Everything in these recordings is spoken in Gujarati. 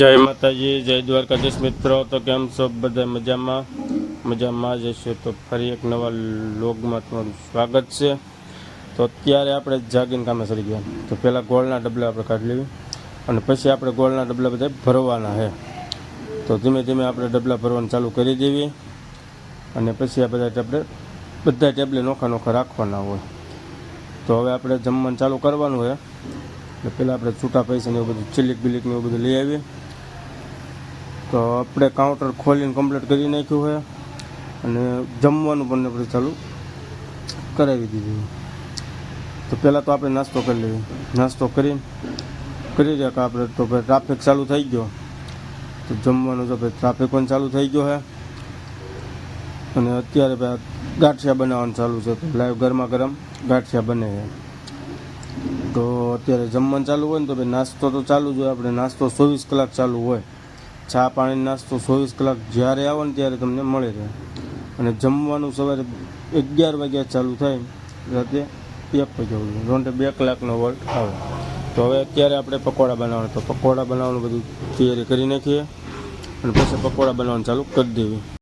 જય માતાજી, જય દ્વારકાધીશ મિત્રો. તો કેમ છો બધા મજામાં? મજામાં જ હશો. તો ફરી એક નવા લોગમાં તમારું સ્વાગત છે. તો અત્યારે આપણે જાગીને કામે સરી ગયા. તો પહેલાં ગોળના ડબલા આપણે કાઢી લેવી. અને પછી આપણે ગોળના ડબલા બધા ભરવાના છે. તો ધીમે ધીમે આપણે ડબલા ભરવાનું ચાલુ કરી દેવી. અને પછી આ બધા ટેબલે બધા ટેબલે નોખા નોખા રાખવાના હોય. તો હવે આપણે જમવાનું ચાલુ કરવાનું હોય એટલે પહેલાં આપણે છૂટા પૈસા ને એવું બધું, ચીલીક બિલીક ને એવું બધું લઈ આવીએ. તો આપણે કાઉન્ટર ખોલીને કમ્પ્લીટ કરી નાખ્યું હોય અને જમવાનું પણ આપણે ચાલુ કરાવી દીધું તો પહેલાં તો આપણે નાસ્તો કરી લઈએ. નાસ્તો કરીને કરી રહ્યા કે આપણે તો ભાઈ ટ્રાફિક ચાલુ થઈ ગયો. તો જમવાનું તો ભાઈ ટ્રાફિક પણ ચાલુ થઈ ગયો છે. અને અત્યારે ભાઈ ગાંઠિયા બનાવવાનું ચાલુ છે. તો લાઈવ ગરમા ગરમ ગાંઠિયા બને છે. તો અત્યારે જમવાનું ચાલુ હોય ને તો ભાઈ નાસ્તો તો ચાલુ જ હોય. આપણે નાસ્તો ચોવીસ કલાક ચાલુ હોય. ચા પાણી નાસ્તો ચોવીસ કલાક જ્યારે આવો ને ત્યારે તમને મળી રહે. અને જમવાનું સવારે અગિયાર વાગ્યા ચાલુ થાય, રાતે એક વાગ્યા સુધી. રોંટે બે કલાકનો વોલ્ટ આવે. તો હવે અત્યારે આપણે પકોડા બનાવવાના. તો પકોડા બનાવવાનું બધું તૈયારી કરી નાખીએ. અને પછી પકોડા બનાવવાનું ચાલુ કરી દેવી.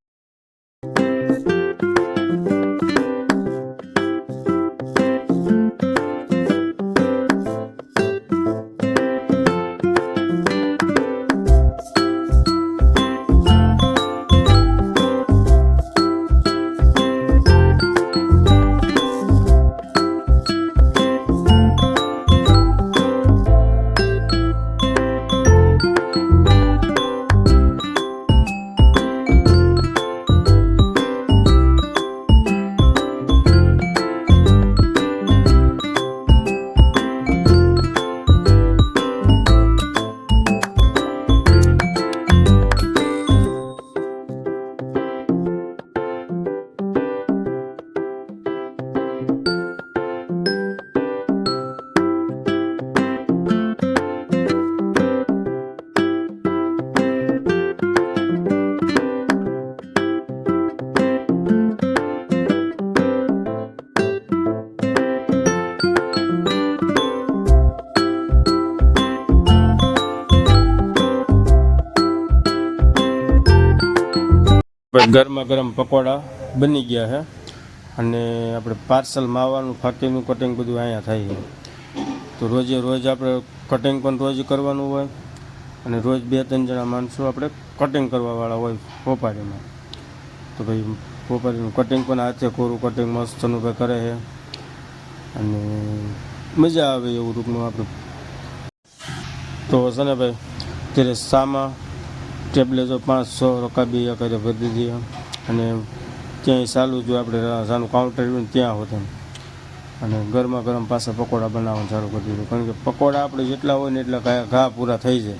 ગરમા ગરમ પકોડા બની ગયા છે અને આપણે પાર્સલ માવાનું ફાકીનું કટિંગ બધું અહીંયા થાય છે. તો રોજે રોજ આપણે કટિંગ પણ રોજ કરવાનું હોય અને રોજ બે ત્રણ જણા માણસો આપણે કટિંગ કરવાવાળા હોય પોપારીમાં. તો ભાઈ, પોપારીનું કટિંગ પણ હાથે કોરું કટિંગ મસ્ત અનુભવ કરે છે. અને મજા આવે એવું ટૂંકમાં આપણે. તો છે ને ભાઈ ત્યારે સામા ટેબલે જો પાંચસો રકાબી કરે ભરી દીધી અને ક્યાંય ચાલુ જો આપણે સાનું કાઉન્ટર ત્યાં હોતું અને ગરમા ગરમ પાછા પકોડા બનાવવાનું ચાલુ કરી દીધું. કારણ કે પકોડા આપણે જેટલા હોય ને એટલા ઘા પૂરા થઈ જાય.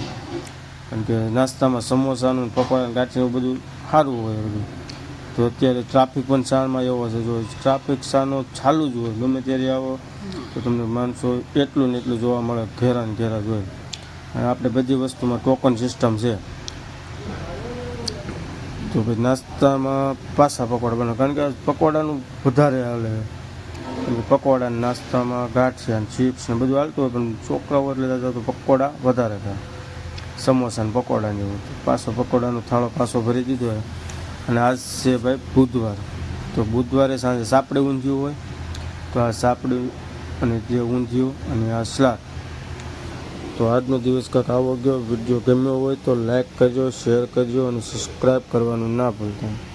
કારણ કે નાસ્તામાં સમોસાનું પકોડા ગાંઠીનું બધું સારું હોય બધું. તો અત્યારે ટ્રાફિક પણ શાળમાં એવો છે. જો ટ્રાફિક શાનો ચાલુ જ હોય, ગમે ત્યારે આવો, તો તમને માણસો એટલું ને એટલું જોવા મળે ઘેરા ને ઘેરા જ હોય. અને આપણે બધી વસ્તુમાં ટોકન સિસ્ટમ છે. તો પછી નાસ્તામાં પાસા પકોડા બનાવે કારણ કે પકોડાનું વધારે હાલે. પકોડા નાસ્તામાં ગાંઠિયા ને ચિપ્સ ને બધું હાલતું હોય, પણ છોકરાઓ એટલે તો પકોડા વધારે ખાય. સમોસા ને પકોડા જેવું પાછો પકોડાનો થાળો પાછો ભરી દીધો હોય. અને આજ છે ભાઈ બુધવાર. તો બુધવારે સાંજે સાપડે ઊંધિયું હોય. તો આ સાપડે અને જે ઊંધિયું અને આ સલાડ તો આજનો દિવસ કાંક આવો ગયો. વીડિયો ગમ્યો હોય તો લાઈક કરજો શેર કરજો અને સબસ્ક્રાઈબ કરવાનું ના ભૂલતા.